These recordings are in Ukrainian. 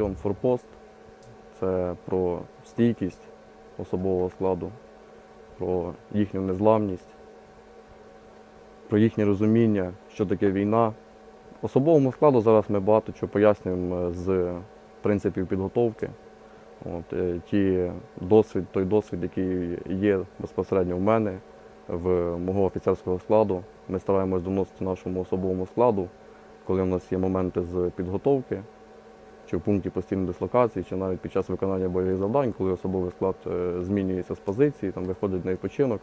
батальйон Форпост. Це про стійкість особового складу, про їхню незламність, про їхнє розуміння, що таке війна. Особовому складу зараз ми багато чого пояснюємо е, з принципів підготовки. От, е, ті досвід, той досвід, який є безпосередньо в мене, в мого офіцерського складу. Ми стараємось доносити нашому особовому складу, коли в нас є моменти з підготовки, чи в пункті постійної дислокації, чи навіть під час виконання бойових завдань, коли особовий склад е, змінюється з позиції, там виходить на відпочинок,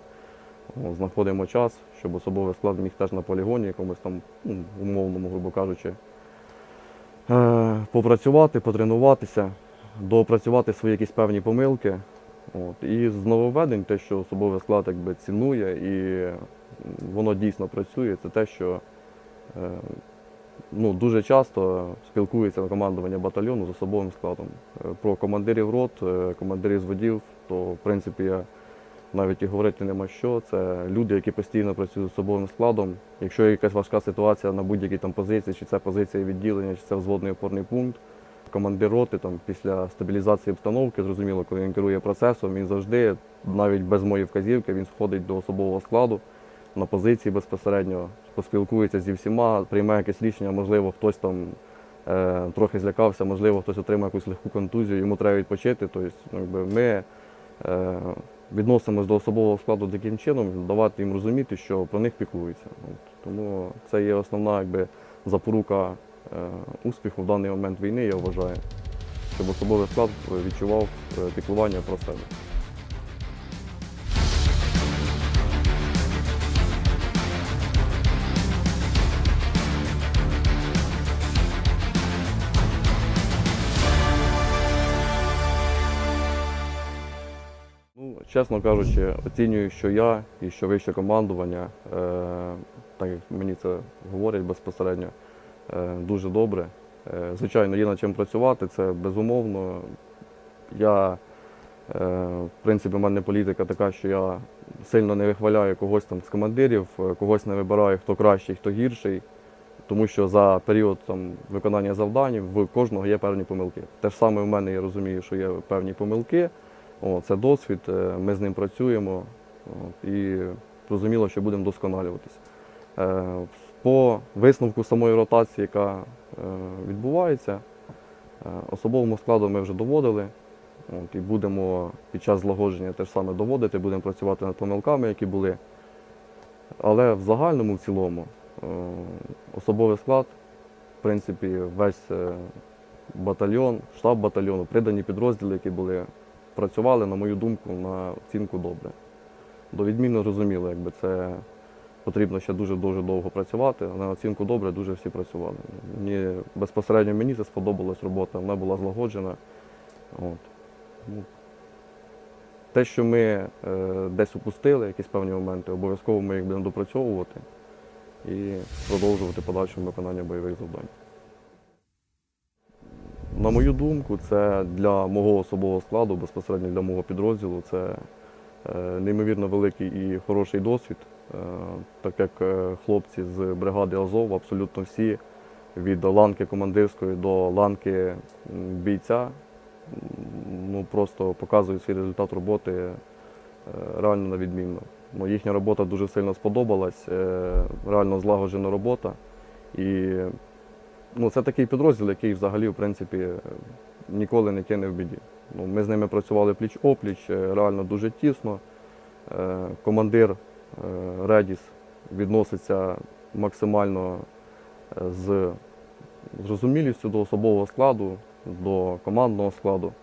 знаходимо час, щоб особовий склад міг теж на полігоні, якомусь там ну, умовному, грубо кажучи, е, попрацювати, потренуватися, доопрацювати свої якісь певні помилки. От. І з нововведень, те, що особовий склад якби, цінує і воно дійсно працює, це те, що е, ну, дуже часто спілкується на командування батальйону з особовим складом. Е, Про командирів рот, е, командирів зводів, то в принципі я навіть і говорити нема що. Це люди, які постійно працюють з особовим складом. Якщо є якась важка ситуація на будь-якій там позиції, чи це позиція відділення, чи це взводний опорний пункт, командир роти там, після стабілізації обстановки, зрозуміло, коли він керує процесом, він завжди, навіть без моєї вказівки, він сходить до особового складу на позиції безпосередньо, поспілкується зі всіма, приймає якесь рішення, можливо, хтось там е, трохи злякався, можливо, хтось отримає якусь легку контузію, йому треба відпочити. Тобто, ну, якби ми е, відносимось до особового складу таким чином, давати їм розуміти, що про них піклуються. От, тому це є основна якби, запорука е, успіху в даний момент війни, я вважаю, щоб особовий склад відчував е, піклування про себе. Чесно кажучи, оцінюю, що я і що вище командування, е, так як мені це говорять безпосередньо, е, дуже добре. Е, звичайно, є над чим працювати, це безумовно. Я, в принципі, в мене політика така, що я сильно не вихваляю когось там з командирів, когось не вибираю, хто кращий, хто гірший. Тому що за період там, виконання завдань в кожного є певні помилки. Те ж саме в мене я розумію, що є певні помилки. Це досвід, е, ми з ним працюємо і зрозуміло, що будемо вдосконалюватися. Е, По висновку самої ротації, яка е, відбувається, особовому складу ми вже доводили. От, і будемо під час злагодження теж саме доводити, будемо працювати над помилками, які були. Але в загальному, в цілому, особовий склад, в принципі, весь батальйон, штаб батальйону, придані підрозділи, які були працювали, на мою думку, на оцінку добре. До відмінно зрозуміло, якби це потрібно ще дуже-дуже довго працювати, але на оцінку добре дуже всі працювали. Мені, безпосередньо мені це сподобалась робота, вона була злагоджена. От. Ну, Те, що ми е, десь упустили, якісь певні моменти, обов'язково ми їх будемо допрацьовувати і продовжувати подальшому виконання бойових завдань. На мою думку, це для мого особового складу, безпосередньо для мого підрозділу, це е, неймовірно великий і хороший досвід, е, так як е, хлопці з бригади Азов, абсолютно всі, від ланки командирської до ланки бійця, ну, просто показують свій результат роботи реально на відмінно. Ну, їхня робота дуже сильно сподобалась, реально злагоджена робота. І ну, це такий підрозділ, який взагалі, в принципі, ніколи не кине в біді. Ну, ми з ними працювали пліч-опліч, е, реально дуже тісно. Е, Командир Редіс відноситься максимально е, з зрозумілістю до особового складу, до командного складу.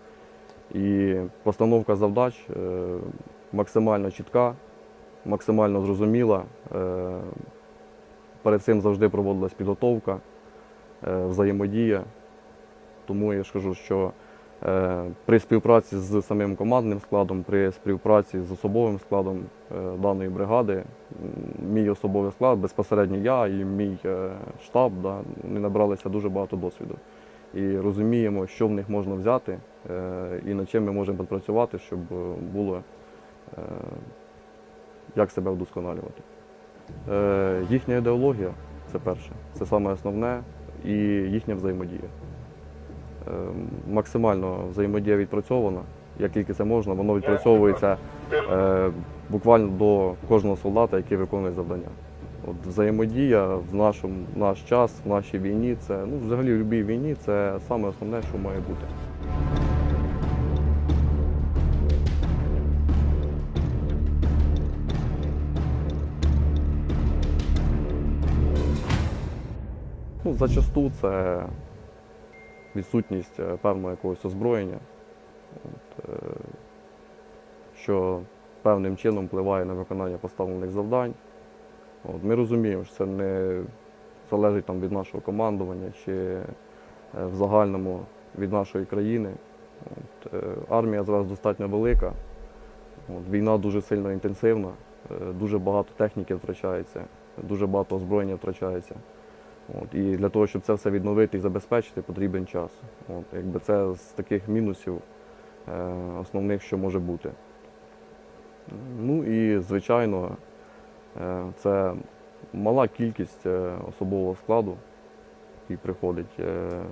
І постановка завдач максимально чітка, максимально зрозуміла. Перед цим завжди проводилась підготовка взаємодія. Тому я ж кажу, що е, при співпраці з самим командним складом, при співпраці з особовим складом е, даної бригади, мій особовий склад, безпосередньо я і мій е, штаб, да, ми набралися дуже багато досвіду. І розуміємо, що в них можна взяти е, і над чим ми можемо попрацювати, щоб е, було е, як себе вдосконалювати. Е, їхня ідеологія це перше, це саме основне, і їхня взаємодія. е, максимально взаємодія відпрацьована, як тільки це можна, воно відпрацьовується е, буквально до кожного солдата, який виконує завдання. От взаємодія в нашому наш час, в нашій війні, це ну взагалі в будь-якій війні це саме основне, що має бути. Зачасту це відсутність е, певного якогось озброєння, от, е, що певним чином впливає на виконання поставлених завдань. От, ми розуміємо, що це не залежить там, від нашого командування чи е, в загальному від нашої країни. От, армія зараз достатньо велика, от, війна дуже сильно інтенсивна, дуже багато техніки втрачається, дуже багато озброєння втрачається. От, і для того, щоб це все відновити і забезпечити, потрібен час. От, якби це з таких мінусів е, основних, що може бути. Ну і, звичайно, е, це мала кількість е, особового складу, який приходить. Е,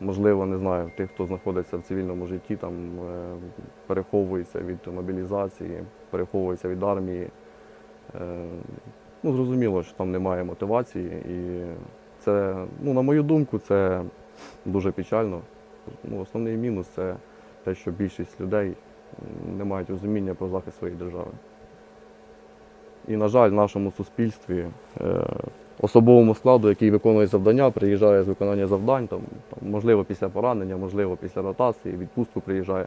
можливо, не знаю, тих, хто знаходиться в цивільному житті, там е, переховується від мобілізації, переховується від армії. Е, Ну, зрозуміло, що там немає мотивації, і це, ну, на мою думку, це дуже печально. Ну, основний мінус це те, що більшість людей не мають розуміння про захист своєї держави. І, на жаль, в нашому суспільстві е, особовому складу, який виконує завдання, приїжджає з виконання завдань, там, там, можливо, після поранення, можливо, після ротації, відпустку приїжджає.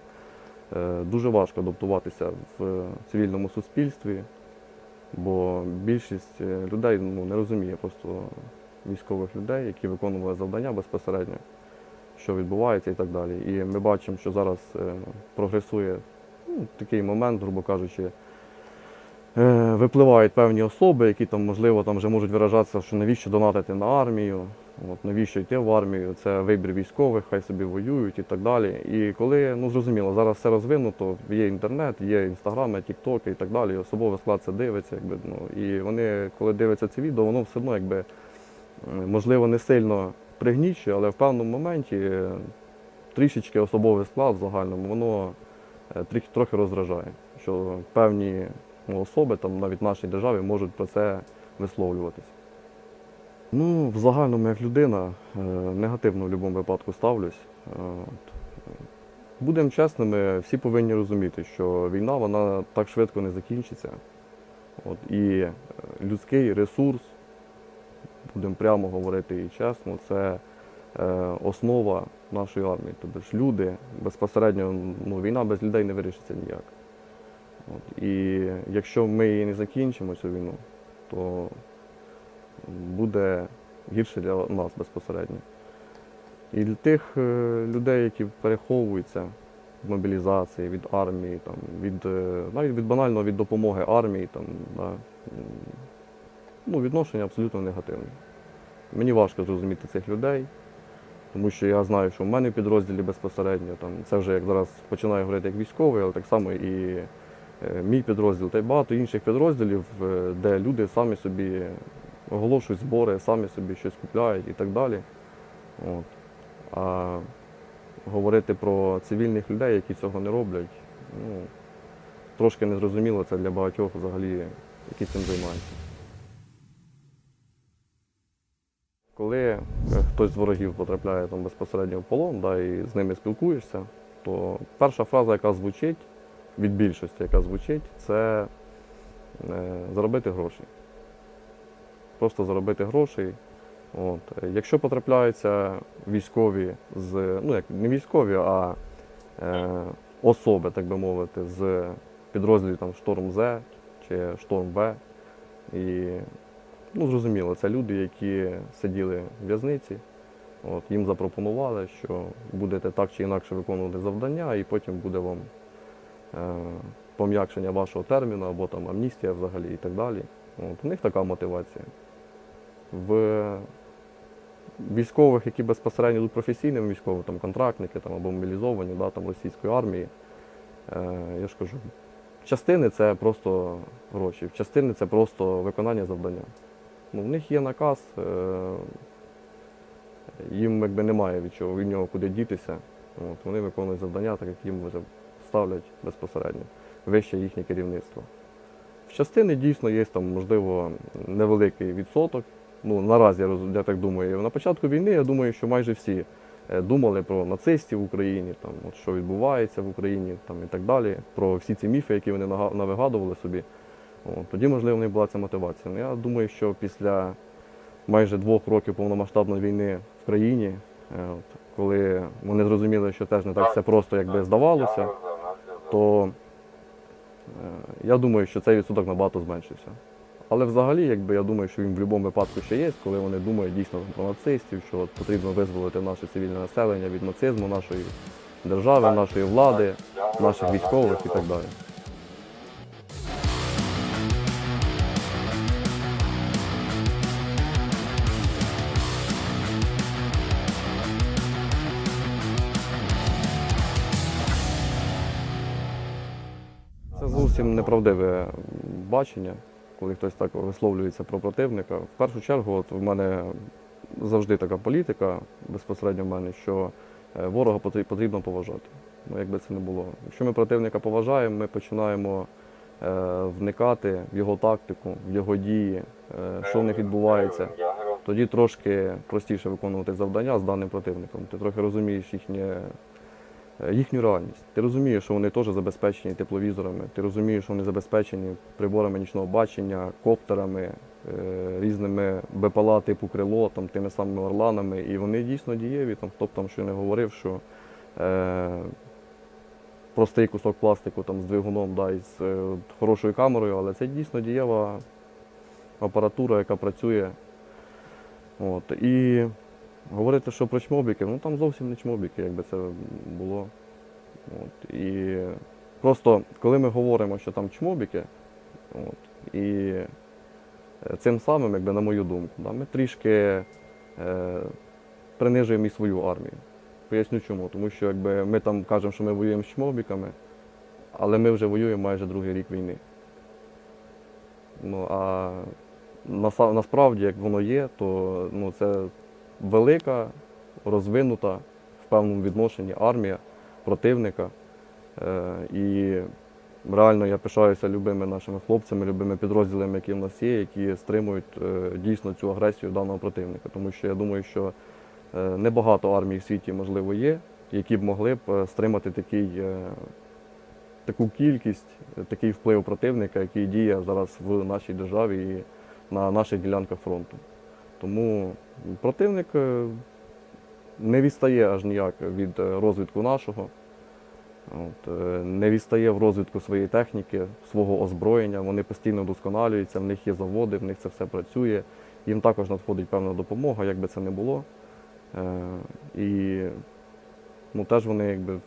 Е, дуже важко адаптуватися в цивільному суспільстві, бо більшість е, людей ну, не розуміє просто військових людей, які виконували завдання безпосередньо, що відбувається і так далі. І ми бачимо, що зараз е, прогресує ну, такий момент, грубо кажучи, е, випливають певні особи, які там, можливо, там вже можуть виражатися, що навіщо донатити на армію, от, навіщо йти в армію, це вибір військових, хай собі воюють і так далі. І коли, ну зрозуміло, зараз все розвинуто, є інтернет, є інстаграми, тіктоки і так далі, особовий склад це дивиться, якби, ну, і вони, коли дивляться це відео, воно все одно якби, можливо, не сильно пригнічує, але в певному моменті е, трішечки особовий склад в загальному, воно е, трохи, роздражає, що певні ну, особи там навіть в нашій державі можуть про це висловлюватися. Ну, в загальному, як людина, е, негативно в будь-якому випадку ставлюсь. Е. Будемо чесними, всі повинні розуміти, що війна вона так швидко не закінчиться. От, і е, людський ресурс, будемо прямо говорити і чесно, це основа нашої армії. Тобто ж люди безпосередньо ну, війна без людей не вирішиться ніяк. От, і якщо ми її не закінчимо, цю війну, то буде гірше для нас безпосередньо. І для тих е, людей, які переховуються від мобілізації, від армії, там, від, е, навіть від банально від допомоги армії, там, да, ну, відношення абсолютно негативне. Мені важко зрозуміти цих людей, тому що я знаю, що в мене в підрозділі безпосередньо, там, це вже як зараз починаю говорити як військовий, але так само і е, мій підрозділ, та й багато інших підрозділів, де люди самі собі оголошують збори, самі собі щось купляють і так далі. От. А говорити про цивільних людей, які цього не роблять, ну, трошки незрозуміло це для багатьох взагалі, які цим займаються. Коли е, хтось з ворогів потрапляє там безпосередньо в полон да, і з ними спілкуєшся, то перша фраза, яка звучить від більшості, яка звучить, це е, заробити гроші. Просто заробити грошей. От. Якщо потрапляються військові з, ну як не військові, а е, особи, так би мовити, з підрозділів там Шторм З чи Шторм Б. І ну, зрозуміло, це люди, які сиділи в в'язниці. От, їм запропонували, що будете так чи інакше виконувати завдання, і потім буде вам е, пом'якшення вашого терміну або там амністія взагалі і так далі. От, у них така мотивація. В військових, які безпосередньо йдуть професійними військовими, там контрактники там, або мобілізовані да, там, російської армії, е, я ж кажу, частини це просто гроші, частини це просто виконання завдання. Ну, в них є наказ, е, їм якби немає від чого від нього куди дітися. От, вони виконують завдання, так як їм вже ставлять безпосередньо вище їхнє керівництво. В частини дійсно є там, можливо, невеликий відсоток. Ну, наразі я, так думаю. На початку війни я думаю, що майже всі е, думали про нацистів в Україні, там, от, що відбувається в Україні там, і так далі, про всі ці міфи, які вони навигадували собі. От, тоді, можливо, в них була ця мотивація. Ну, я думаю, що після майже двох років повномасштабної війни в країні, е, от, коли вони зрозуміли, що теж не так все просто, якби здавалося, то е, я думаю, що цей відсоток набагато зменшився. Але взагалі, якби я думаю, що він в будь-якому випадку ще є, коли вони думають дійсно про нацистів, що от потрібно визволити наше цивільне населення від нацизму, нашої держави, нашої влади, наших військових і так далі. Це зовсім неправдиве бачення, коли хтось так висловлюється про противника. В першу чергу, от в мене завжди така політика безпосередньо в мене, що е, ворога потрібно поважати. Ну, якби це не було. Якщо ми противника поважаємо, ми починаємо е, вникати в його тактику, в його дії, е, що в них відбувається. Тоді трошки простіше виконувати завдання з даним противником. Ти трохи розумієш їхнє їхню реальність. Ти розумієш, що вони теж забезпечені тепловізорами, ти розумієш, що вони забезпечені приборами нічного бачення, коптерами, е, різними БПЛА типу крило, там, тими самими орланами, і вони дійсно дієві. Там, хто б там що не говорив, що е, простий кусок пластику там, з двигуном да, і з е, хорошою камерою, але це дійсно дієва апаратура, яка працює. От, і Говорити, що про чмобіки, ну там зовсім не чмобіки, якби це було. От. І просто коли ми говоримо, що там чмобіки, от, і е, цим самим, якби, на мою думку, да, ми трішки е, принижуємо і свою армію. Поясню чому. Тому що якби, ми там кажемо, що ми воюємо з чмобіками, але ми вже воюємо майже другий рік війни. Ну, а насправді, як воно є, то ну, це велика, розвинута в певному відношенні армія противника. Е, і реально я пишаюся любими нашими хлопцями, любими підрозділами, які в нас є, які стримують е, дійсно цю агресію даного противника. Тому що я думаю, що е, небагато армій в світі, можливо, є, які б могли б стримати такий, таку кількість, такий вплив противника, який діє зараз в нашій державі і на наших ділянках фронту. Тому противник е, не відстає аж ніяк від е, розвитку нашого, От, е, не відстає в розвитку своєї техніки, свого озброєння. Вони постійно вдосконалюються, в них є заводи, в них це все працює. Їм також надходить певна допомога, як би це не було. І ну, теж вони якби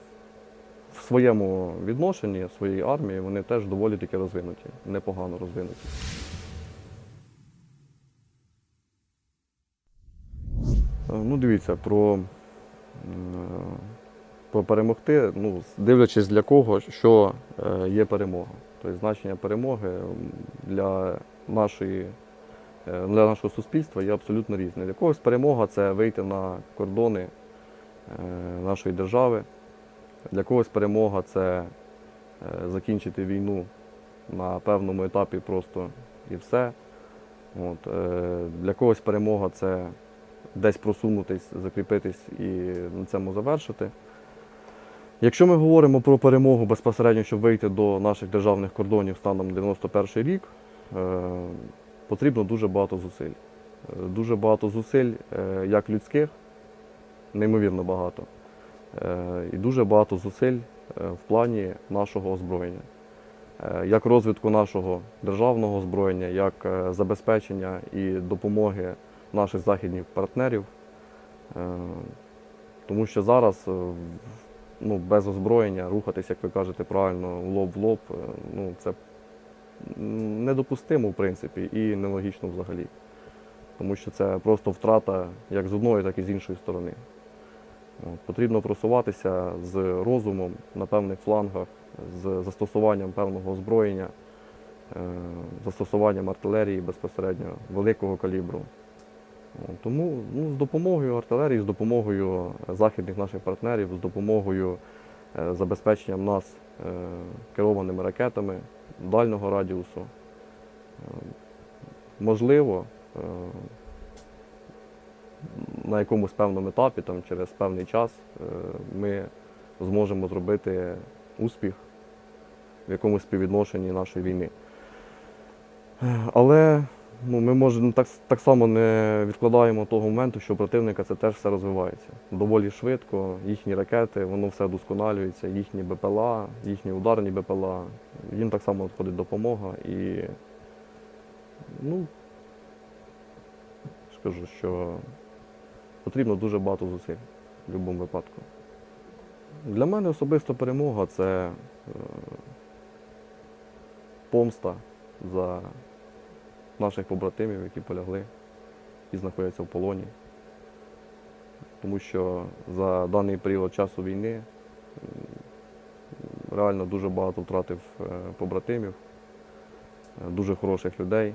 в своєму відношенні, своєї армії, вони теж доволі таки розвинуті, непогано розвинуті. Ну, дивіться, про, е, про перемогти, ну, дивлячись для кого, що е, є перемога. Тобто значення перемоги для, нашої, е, для нашого суспільства є абсолютно різне. Для когось перемога це вийти на кордони нашої держави. Для когось перемога це закінчити війну на певному етапі просто і все. От, Для когось перемога це десь просунутись, закріпитись і на цьому завершити. Якщо ми говоримо про перемогу безпосередньо, щоб вийти до наших державних кордонів станом 91 рік, е, потрібно дуже багато зусиль. Е, Дуже багато зусиль е, як людських, неймовірно багато, і дуже багато зусиль в плані нашого озброєння. Як розвитку нашого державного озброєння, як забезпечення і допомоги наших західних партнерів. Е, Тому що зараз е, ну, без озброєння рухатись, як ви кажете правильно, лоб в лоб, е, ну, це недопустимо, в принципі, і нелогічно взагалі. Тому що це просто втрата як з одної, так і з іншої сторони. От, Потрібно просуватися з розумом на певних флангах, з застосуванням певного озброєння, застосуванням артилерії безпосередньо великого калібру. Тому ну, з допомогою артилерії, з допомогою західних наших партнерів, з допомогою е, забезпеченням нас е, керованими ракетами дальнього радіусу, е, можливо, на якомусь певному етапі, там, через певний час, ми зможемо зробити успіх в якомусь співвідношенні нашої війни. Але ну, ми може, так, так само не відкладаємо того моменту, що у противника це теж все розвивається. Доволі швидко, їхні ракети, воно все вдосконалюється, їхні БПЛА, їхні ударні БПЛА. Їм так само надходить допомога і ну, скажу, що потрібно дуже багато зусиль в будь-якому випадку. Для мене особисто перемога це е, помста за наших побратимів, які полягли і знаходяться в полоні. Тому що за даний період часу війни реально дуже багато втратив е, побратимів, е, дуже хороших людей.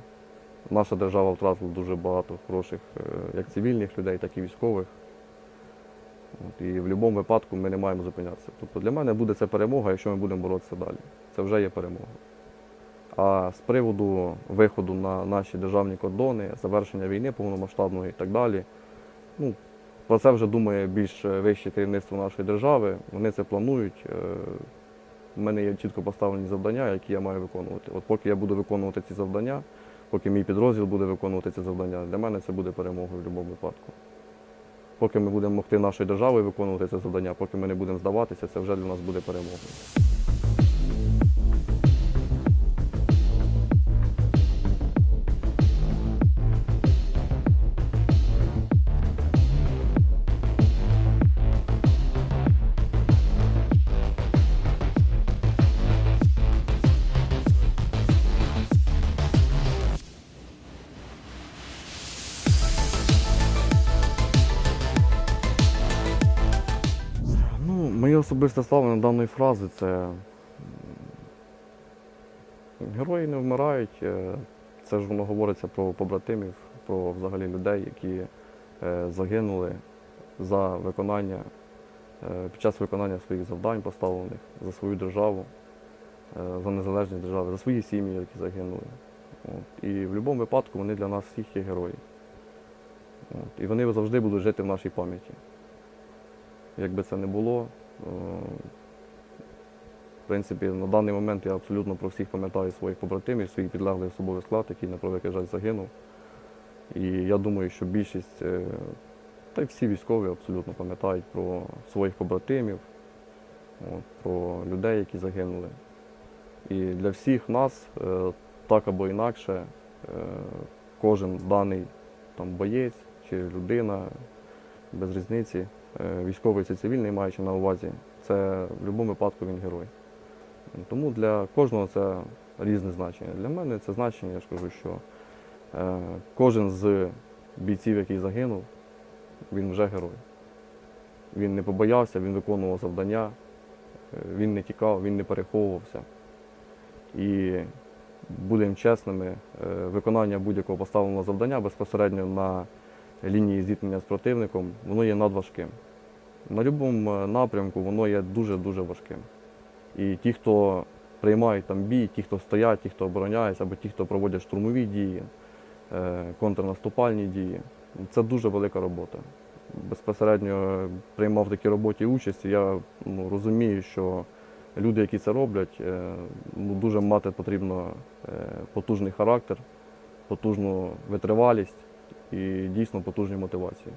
Наша держава втратила дуже багато хороших е, як цивільних людей, так і військових. От, і в будь-якому випадку ми не маємо зупинятися. Тобто для мене буде це перемога, якщо ми будемо боротися далі. Це вже є перемога. А з приводу виходу на наші державні кордони, завершення війни повномасштабної і так далі, ну, про це вже думає більш вище керівництво нашої держави. Вони це планують. Е, У мене є чітко поставлені завдання, які я маю виконувати. От поки я буду виконувати ці завдання, поки мій підрозділ буде виконувати ці завдання, для мене це буде перемогою в будь-якому випадку. Поки ми будемо могти нашою державою виконувати це завдання, поки ми не будемо здаватися, це вже для нас буде перемогою. Особисте ставлення даної фрази це герої не вмирають. е, Це ж воно говориться про побратимів, про взагалі людей, які е, загинули за виконання, е, під час виконання своїх завдань поставлених за свою державу, за незалежність держави, за свої сім'ї, які загинули. От. І в будь-якому випадку вони для нас всіх є герої. От. І вони завжди будуть жити в нашій пам'яті. Як би це не було, в принципі, на даний момент я абсолютно про всіх пам'ятаю своїх побратимів, свій підлеглий особовий склад, який на превеликий жаль загинув. І я думаю, що більшість, е, та й всі військові абсолютно пам'ятають про своїх побратимів, про людей, які загинули. І для всіх нас, е, так або інакше, е, кожен даний там, боєць чи людина, без різниці, е, військовий чи цивільний, маючи на увазі, це в будь-якому випадку він герой. Тому для кожного це різне значення. Для мене це значення, я ж кажу, що е, кожен з бійців, який загинув, він вже герой. Він не побоявся, він виконував завдання, е, він не тікав, він не переховувався. І будемо чесними, е, виконання будь-якого поставленого завдання безпосередньо на лінії зіткнення з противником, воно є надважким. На будь-якому напрямку воно є дуже-дуже важким. І ті, хто приймають там бій, ті, хто стоять, ті, хто обороняються, або ті, хто проводять штурмові дії, е, контрнаступальні дії, це дуже велика робота. Безпосередньо приймав в такій роботі участь. і Я ну, розумію, що люди, які це роблять, е, ну, дуже мати потрібно е, потужний характер, потужну витривалість і дійсно потужні мотивації.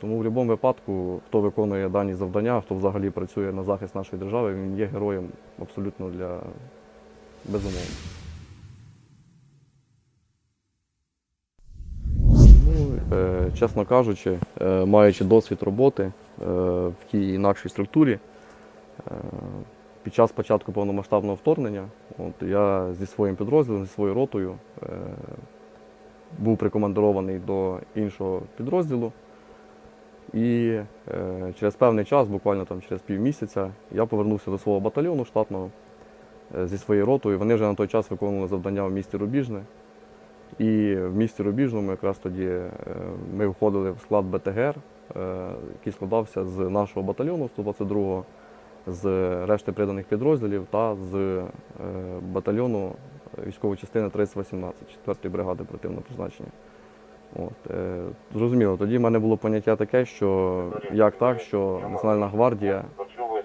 Тому в будь-якому випадку, хто виконує дані завдання, хто взагалі працює на захист нашої держави, він є героєм абсолютно для безумовно. Е, чесно кажучи, е, маючи досвід роботи е, в тій інакшій структурі, під час початку повномасштабного вторгнення, от, я зі своїм підрозділом, зі своєю ротою був прикомандирований до іншого підрозділу. І е, через певний час, буквально там через півмісяця, я повернувся до свого батальйону штатного е, зі своєю ротою. Вони вже на той час виконували завдання в місті Рубіжне. І в місті Рубіжному якраз тоді е, ми входили в склад БТГР, е, який складався з нашого батальйону 122-го, з решти приданих підрозділів та з е, батальйону військової частини 3018, 4-ї бригади оперативного призначення. От, е, зрозуміло, тоді в мене було поняття таке, що як так, що Національна гвардія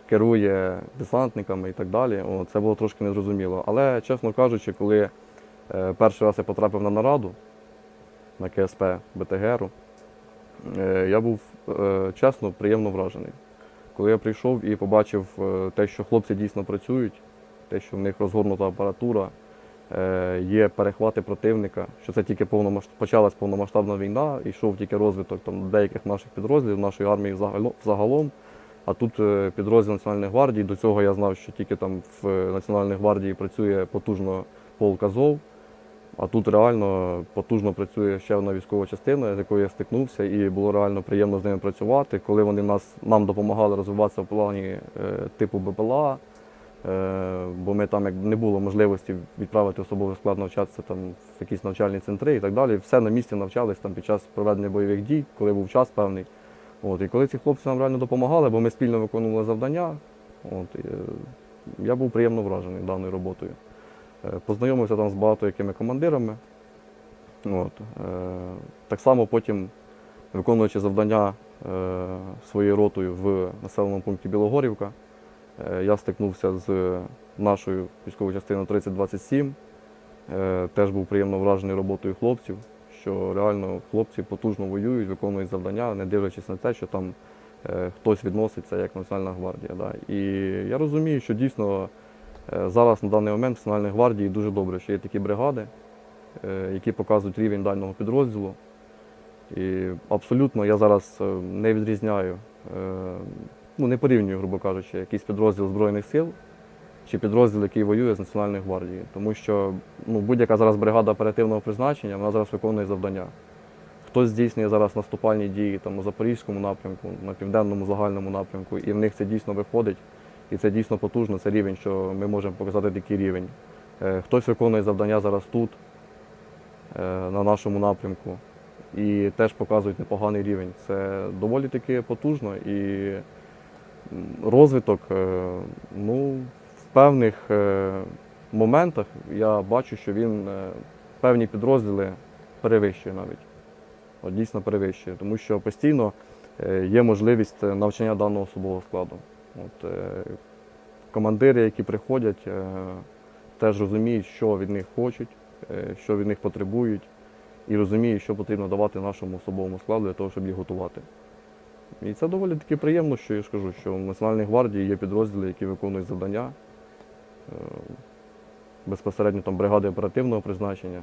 керує десантниками і так далі. О, це було трошки незрозуміло. Але, чесно кажучи, коли е, перший раз я потрапив на нараду на КСП БТГРу, е, я був е, чесно приємно вражений. Коли я прийшов і побачив е, те, що хлопці дійсно працюють, те, що в них розгорнута апаратура, є перехвати противника, що це тільки повномасштаб... почалась повномасштабна війна, йшов тільки розвиток там, деяких наших підрозділів, нашої армії взагало- взагалом. А тут е, підрозділ Національної гвардії. До цього я знав, що тільки там в е, Національній гвардії працює потужно полк Азов, а тут реально потужно працює ще одна військова частина, з якою я стикнувся, і було реально приємно з ними працювати. Коли вони нас, нам допомагали розвиватися в плані е, типу БПЛА, е, бо ми там як не було можливості відправити особовий склад навчатися там в якісь навчальні центри і так далі. Все на місці навчались там під час проведення бойових дій, коли був час певний. От, і коли ці хлопці нам реально допомагали, бо ми спільно виконували завдання, от, е, я був приємно вражений даною роботою. Е, Познайомився там з багато якими командирами. От, е, так само потім, виконуючи завдання е, своєю ротою в населеному пункті Білогорівка, е, я стикнувся з нашою військовою частиною 3027. Е, Теж був приємно вражений роботою хлопців, що реально хлопці потужно воюють, виконують завдання, не дивлячись на те, що там е, хтось відноситься як Національна гвардія. Да. І я розумію, що дійсно е, зараз на даний момент в Національній гвардії дуже добре, що є такі бригади, е, які показують рівень дальнього підрозділу. І абсолютно я зараз е, не відрізняю, е, ну не порівнюю, грубо кажучи, якийсь підрозділ Збройних сил чи підрозділ, який воює з Національної гвардії. Тому що ну, будь-яка зараз бригада оперативного призначення, вона зараз виконує завдання. Хтось здійснює зараз наступальні дії там, на Запорізькому напрямку, на південному загальному напрямку, і в них це дійсно виходить. І це дійсно потужно, це рівень, що ми можемо показати такий рівень. Е, Хтось виконує завдання зараз тут, е, на нашому напрямку, і теж показують непоганий рівень. Це доволі таки потужно і розвиток, е, ну, в певних е, моментах я бачу, що він е, певні підрозділи перевищує навіть. Дійсно перевищує, тому що постійно є можливість навчання даного особового складу. От, командири, які приходять, теж розуміють, що від них хочуть, що від них потребують, і розуміють, що потрібно давати нашому особовому складу для того, щоб їх готувати. І це доволі таки приємно, що я ж кажу, що в Національній гвардії є підрозділи, які виконують завдання. е, Безпосередньо там бригади оперативного призначення,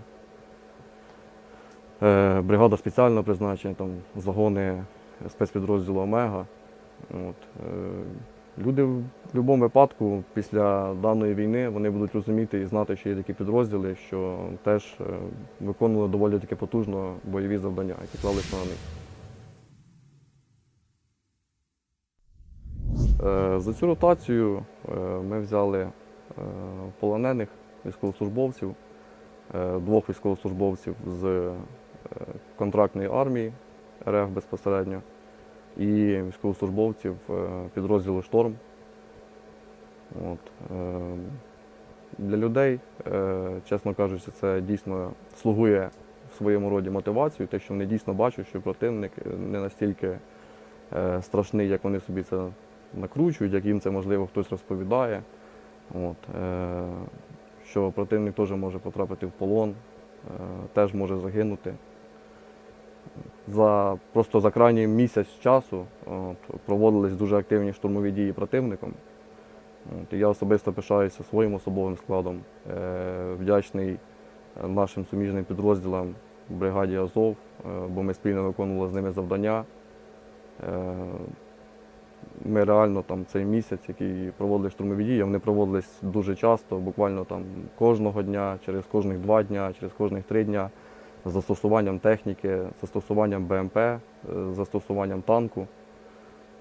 е, бригада спеціального призначення, там загони спецпідрозділу Омега. От. е, Люди в будь-якому випадку після даної війни вони будуть розуміти і знати, що є такі підрозділи, що теж виконували доволі таки потужно бойові завдання, які клалися на них. За цю ротацію е, ми взяли е, полонених військовослужбовців, е, двох військовослужбовців з е, контрактної армії РФ безпосередньо і військовослужбовців е, підрозділу Шторм. От. е, Для людей, е, чесно кажучи, це дійсно слугує в своєму роді мотивацією, те, що вони дійсно бачать, що противник не настільки е, страшний, як вони собі це накручують, як їм це можливо хтось розповідає. От, е, що противник теж може потрапити в полон, е, теж може загинути. За, просто за крайній місяць часу от, проводились дуже активні штурмові дії противником. От, і я особисто пишаюся своїм особовим складом, е, вдячний нашим суміжним підрозділам бригаді Азов, е, бо ми спільно виконували з ними завдання. Е, ми реально там цей місяць, який проводили штурмові дії, вони проводились дуже часто, буквально там кожного дня, через кожних два дня, через кожних три дня, з застосуванням техніки, з застосуванням БМП, е, з застосуванням танку.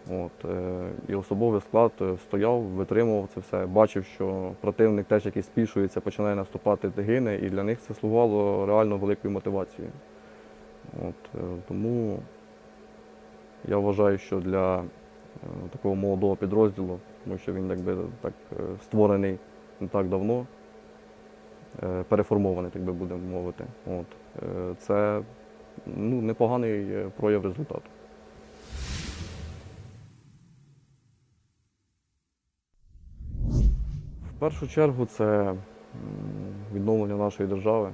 От, е, і особовий склад е, стояв, витримував це все, бачив, що противник теж який спішується, починає наступати, гине, і для них це слугувало реально великою мотивацією. От, тому я вважаю, що для такого молодого підрозділу, тому що він якби так е, створений не так давно, е, переформований, так би будемо мовити. От, е, це ну, непоганий е, прояв результату. В першу чергу це відновлення нашої держави,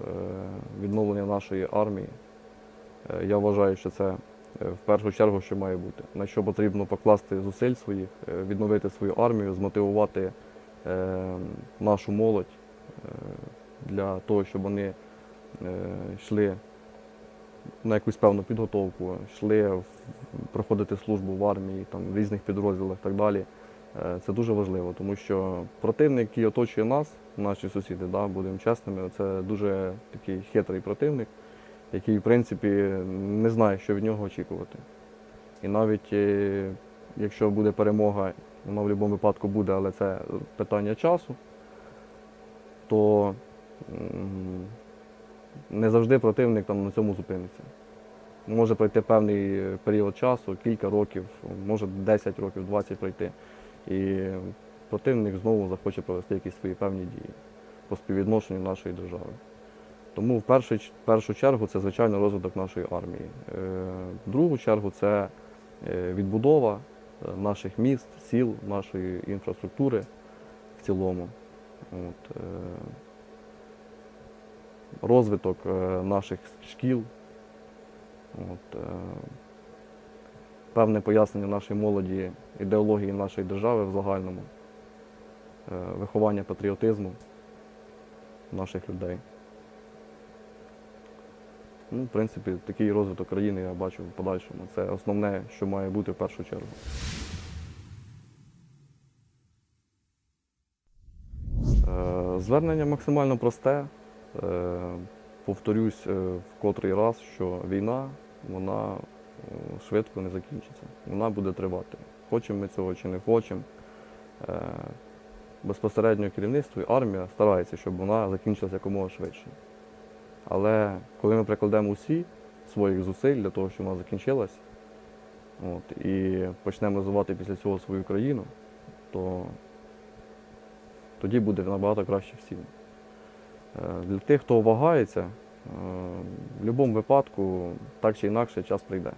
е, відновлення нашої армії. Е, Я вважаю, що це е, в першу чергу, що має бути. На що потрібно покласти зусиль своїх, е, відновити свою армію, змотивувати е, нашу молодь е, для того, щоб вони е, йшли на якусь певну підготовку, йшли проходити службу в армії, там, в різних підрозділах і так далі. Е, Це дуже важливо, тому що противник, який оточує нас, наші сусіди, да, будемо чесними, це дуже такий хитрий противник, який, в принципі, не знає, що від нього очікувати. І навіть е, якщо буде перемога, вона в будь-якому випадку буде, але це питання часу, то не завжди противник там на цьому зупиниться. Може пройти певний період часу, кілька років, може 10 років, 20 пройти. І противник знову захоче провести якісь свої певні дії по співвідношенню нашої держави. Тому в першу, першу чергу це, звичайно, розвиток нашої армії. Е, В другу чергу це е, відбудова е, наших міст, сіл, нашої інфраструктури в цілому. От, розвиток наших шкіл. От, певне пояснення нашої молоді ідеології нашої держави в загальному, виховання патріотизму наших людей. Ну, в принципі, такий розвиток країни я бачу в подальшому. Це основне, що має бути в першу чергу. Е, Звернення максимально просте. Е, Повторюсь е, в котрий раз, що війна вона швидко не закінчиться. Вона буде тривати. Хочемо ми цього чи не хочемо. Безпосередньо керівництво і армія старається, щоб вона закінчилася якомога швидше. Але коли ми прикладемо усі своїх зусиль для того, щоб вона закінчилась, от, і почнемо розвивати після цього свою країну, то тоді буде набагато краще всім. Е, Для тих, хто вагається, е, в будь-якому випадку так чи інакше час прийде.